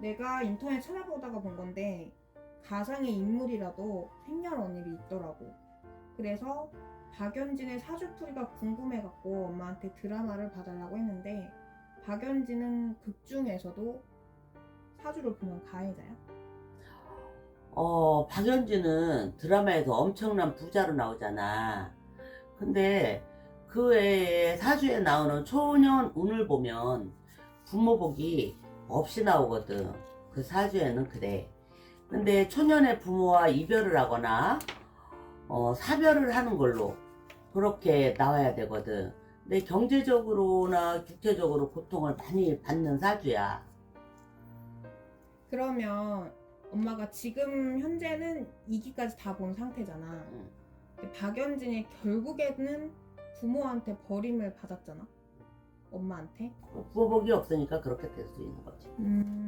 내가 인터넷 찾아보다가 본 건데 가상의 인물이라도 생겨나는 일이 있더라고. 그래서 박연진의 사주풀이가 궁금해갖고 엄마한테 드라마를 봐달라고 했는데 박연진은 극 중에서도 사주를 보면 가해자야? 어, 박연진은 드라마에서 엄청난 부자로 나오잖아. 근데 그 외에 사주에 나오는 초년 운을 보면 부모복이 없이 나오거든. 그 사주에는 그래. 근데 초년의 부모와 이별을 하거나 어, 사별을 하는 걸로 그렇게 나와야 되거든. 근데 경제적으로나 육체적으로 고통을 많이 받는 사주야. 그러면 엄마가 지금 현재는 2기까지 다 본 상태잖아. 응. 근데 박연진이 결국에는 부모한테 버림을 받았잖아. 엄마한테. 부모복이 없으니까 그렇게 될 수 있는 거지. 음.